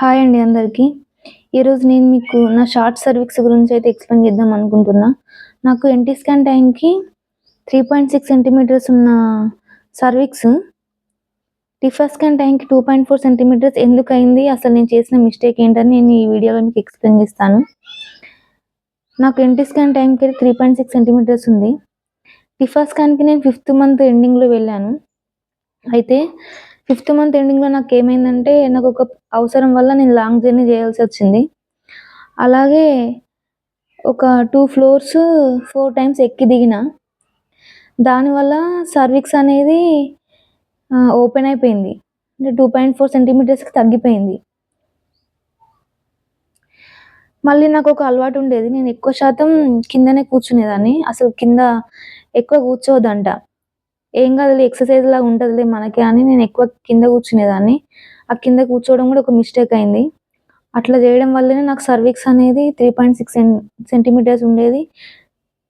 Hi అండి అందరికీ. ఈరోజు నేను మీకు నా షార్ట్ సర్వీక్స్ గురించి అయితే ఎక్స్ప్లెయిన్ చేద్దాం అనుకుంటున్నా. నాకు ఎన్టీ స్కాన్ టైంకి త్రీ పాయింట్ సిక్స్ సెంటీమీటర్స్ ఉన్న సర్వీక్స్ టిఫా స్కాన్ టైంకి టూ పాయింట్ ఫోర్ సెంటీమీటర్స్ ఎందుకు అయింది అసలు నేను చేసిన మిస్టేక్ ఏంటని నేను ఈ వీడియోలో మీకు ఎక్స్ప్లెయిన్ చేస్తాను. నాకు ఎన్టీ స్కాన్ టైంకి త్రీ పాయింట్ సిక్స్ సెంటీమీటర్స్ ఉంది. టిఫా స్కాన్కి నేను ఫిఫ్త్ మంత్ ఎండింగ్లో వెళ్ళాను. అయితే ఫిఫ్త్ మంత్ ఎండింగ్లో నాకు ఏమైందంటే నాకు ఒక అవసరం వల్ల నేను లాంగ్ జర్నీ చేయాల్సి వచ్చింది. అలాగే ఒక టూ ఫ్లోర్స్ ఫోర్ టైమ్స్ ఎక్కి దిగిన. దానివల్ల సర్విక్స్ అనేది ఓపెన్ అయిపోయింది. అంటే టూ పాయింట్ ఫోర్ సెంటీమీటర్స్కి తగ్గిపోయింది. మళ్ళీ నాకు ఒక అలవాటు ఉండేది. నేను ఎక్కువ శాతం కిందనే కూర్చునేదాన్ని. అసలు కింద ఎక్కువ కూర్చోవద్దంట. ఏం కాదు ఎక్సర్సైజ్ లాగా ఉంటుందిలే మనకి అని నేను ఎక్కువ కింద కూర్చునేదాన్ని. ఆ కింద కూర్చోవడం కూడా ఒక మిస్టేక్ అయింది. అట్లా చేయడం వల్లనే నాకు సర్వీక్స్ అనేది త్రీ పాయింట్ సిక్స్ సెంటీమీటర్స్ ఉండేది.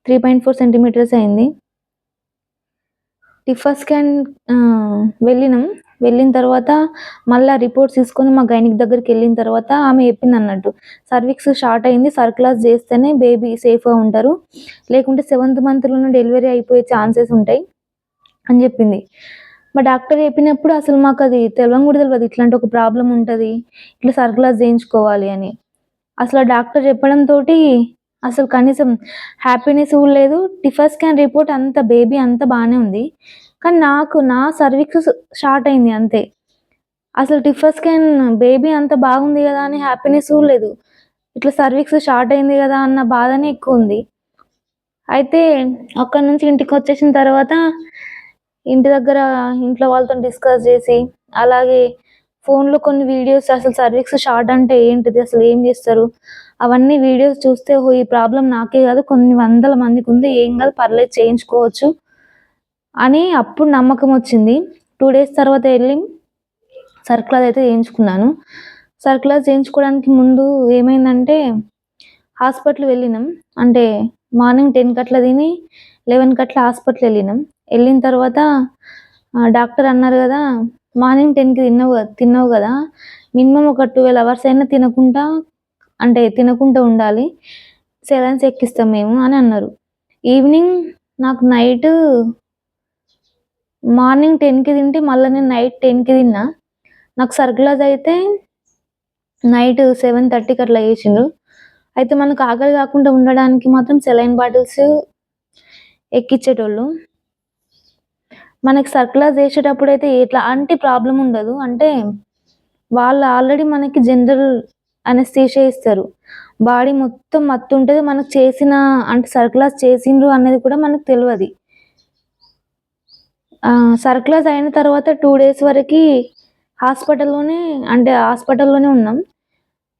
త్రీ పాయింట్ ఫోర్ సెంటీమీటర్స్ అయింది. టిఫా స్కాన్ వెళ్ళినాం. వెళ్ళిన తర్వాత మళ్ళీ రిపోర్ట్స్ తీసుకొని మా గైనిక్ దగ్గరికి వెళ్ళిన తర్వాత ఆమె చెప్పింది అన్నట్టు. సర్వీక్స్ షార్ట్ అయింది సర్క్లాస్ చేస్తేనే బేబీ సేఫ్గా ఉంటారు. లేకుంటే సెవెంత్ మంత్లోనే డెలివరీ అయిపోయే ఛాన్సెస్ ఉంటాయి. అని చెప్పింది. మా డాక్టర్ చెప్పినప్పుడు అసలు మాకు అది తెలవం కూడా తెలియదు ఇట్లాంటి ఒక ప్రాబ్లం ఉంటుంది. ఇట్లా సర్కులర్స్ చేయించుకోవాలి అని. అసలు డాక్టర్ చెప్పడంతో అసలు కనీసం హ్యాపీనెస్ కూడా లేదు. టిఫర్ స్కాన్ రిపోర్ట్ అంత బేబీ అంత బాగానే ఉంది. కానీ నాకు నా సర్వీక్స్ స్టార్ట్ అయింది అంతే. అసలు టిఫర్ స్కాన్ బేబీ అంత బాగుంది కదా అని హ్యాపీనెస్ కూడా లేదు. ఇట్లా సర్వీక్స్ స్టార్ట్ అయింది కదా అన్న బాధనే ఎక్కువ ఉంది. అయితే అక్కడ నుంచి ఇంటికి వచ్చేసిన తర్వాత ఇంటి దగ్గర ఇంట్లో వాళ్ళతో డిస్కస్ చేసి అలాగే ఫోన్లో కొన్ని వీడియోస్ అసలు సర్వీస్ షార్ట్ అంటే ఏంటిది అసలు ఏం చేస్తారు? అవన్నీ వీడియోస్ చూస్తే ఈ ప్రాబ్లం నాకే కాదు కొన్ని వందల మందికి ఉంది ఏం కాదు పర్లేదు చేయించుకోవచ్చు అని అప్పుడు నమ్మకం వచ్చింది. టూ డేస్ తర్వాత వెళ్ళి సర్క్లాస్ అయితే చేయించుకున్నాను. సర్క్లాస్ చేయించుకోవడానికి ముందు ఏమైందంటే హాస్పిటల్ వెళ్ళినాం. అంటే మార్నింగ్ టెన్ కట్ల తిని లెవెన్ కట్ల హాస్పిటల్ వెళ్ళినాం. వెళ్ళిన తర్వాత డాక్టర్ అన్నారు కదా మార్నింగ్ టెన్కి తిన్నావు తిన్నావు కదా మినిమం ఒక ట్వెల్వ్ అవర్స్ అయినా తినకుండా అంటే తినకుండా ఉండాలి సెలైన్స్ ఎక్కిస్తాం మేము అని అన్నారు. ఈవినింగ్ నాకు నైట్ మార్నింగ్ టెన్కి తింటే మళ్ళీ నేను నైట్ టెన్కి తిన్నా. నాకు సర్కులర్ అయితే నైట్ సెవెన్ థర్టీకి అట్లా వేసిండ్రు అయితే మనకు ఆకలి కాకుండా ఉండడానికి మాత్రం సెలైన్ బాటిల్స్ ఎక్కించేటోళ్ళు మనకి సర్కులర్ చేసేటప్పుడు అయితే ఎట్లాంటి ప్రాబ్లం ఉండదు. అంటే వాళ్ళు ఆల్రెడీ మనకి జనరల్ అనెస్థీషియా ఇస్తారు. బాడీ మొత్తం మత్తు ఉంటుంది. మనకు చేసిన అంటే సర్కులర్స్ చేసిండ్రు అనేది కూడా మనకు తెలియదు. సర్కులర్స్ అయిన తర్వాత టూ డేస్ వరకు హాస్పిటల్లోనే అంటే హాస్పిటల్లోనే ఉన్నాం.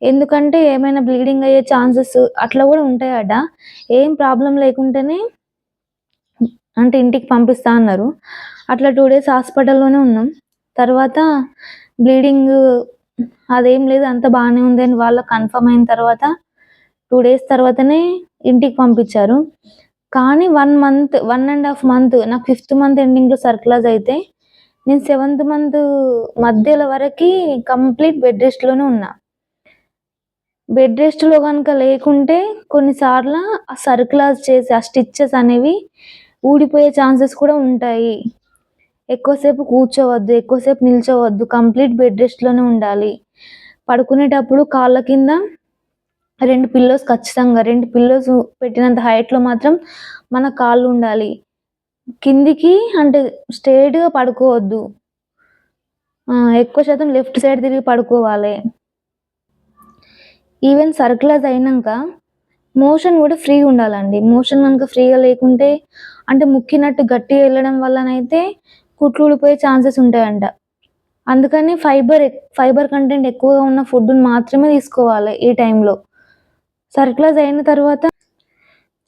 ఎందుకంటే ఏమైనా బ్లీడింగ్ అయ్యే ఛాన్సెస్ అట్లా కూడా ఉంటాయట. ఏం ప్రాబ్లం లేకుంటేనే అంటే ఇంటికి పంపిస్తా అన్నారు. అట్లా టూ డేస్ హాస్పిటల్లోనే ఉన్నాం. తర్వాత బ్లీడింగ్ అదేం లేదు అంత బాగానే ఉంది అని వాళ్ళకి కన్ఫర్మ్ అయిన తర్వాత టూ డేస్ తర్వాతనే ఇంటికి పంపించారు. కానీ one month one and half month నాకు ఫిఫ్త్ మంత్ ఎండింగ్లో సర్క్యులర్స్ అయితే నేను సెవెంత్ మంత్ మధ్యలో వరకు కంప్లీట్ బెడ్ రెస్ట్లోనే ఉన్నా. బెడ్ రెస్ట్లో కనుక లేకుంటే కొన్నిసార్లు ఆ సర్క్లాస్ చేసి ఆ స్టిచ్చెస్ అనేవి ఊడిపోయే ఛాన్సెస్ కూడా ఉంటాయి. ఎక్కువసేపు కూర్చోవద్దు ఎక్కువసేపు నిల్చోవద్దు కంప్లీట్ బెడ్ రెస్ట్లోనే ఉండాలి. పడుకునేటప్పుడు కాళ్ళ కింద రెండు పిల్లోస్ ఖచ్చితంగా రెండు పిల్లోస్ పెట్టినంత హైట్లో మాత్రం మన కాళ్ళు ఉండాలి. కిందికి అంటే స్ట్రేట్గా పడుకోవద్దు. ఎక్కువ శాతం లెఫ్ట్ సైడ్ తిరిగి పడుకోవాలి. ఈవెన్ సర్కులర్స్ అయినాక మోషన్ కూడా ఫ్రీగా ఉండాలండి. మోషన్ కనుక ఫ్రీగా లేకుంటే అంటే ముక్కినట్టు గట్టిగా వెళ్ళడం వల్లనైతే కుట్లు ఊడిపోయే ఛాన్సెస్ ఉంటాయంట. అందుకని ఫైబర్ ఫైబర్ కంటెంట్ ఎక్కువగా ఉన్న ఫుడ్ని మాత్రమే తీసుకోవాలి ఈ టైంలో సర్క్లైజ్ అయిన తర్వాత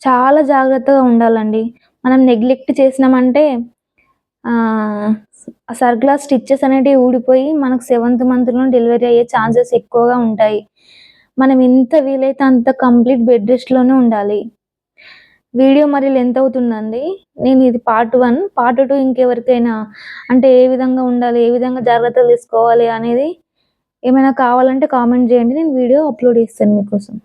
చాలా జాగ్రత్తగా ఉండాలండి. మనం నెగ్లెక్ట్ చేసినామంటే సర్గ్లాస్ స్టిచ్చెస్ అనేటివి ఊడిపోయి మనకు సెవెంత్ మంత్లో డెలివరీ అయ్యే ఛాన్సెస్ ఎక్కువగా ఉంటాయి. మనం ఎంత వీలైతే అంత కంప్లీట్ బెడ్ రెస్ట్లోనే ఉండాలి. వీడియో మరి లెంత్ అవుతుందండి. నేను ఇది పార్ట్ వన్. పార్ట్ టూ ఇంకెవరికైనా అంటే ఏ విధంగా ఉండాలి ఏ విధంగా జాగ్రత్తలు తీసుకోవాలి అనేది ఏమైనా కావాలంటే కామెంట్ చేయండి. నేను వీడియో అప్లోడ్ చేస్తాను మీకోసం.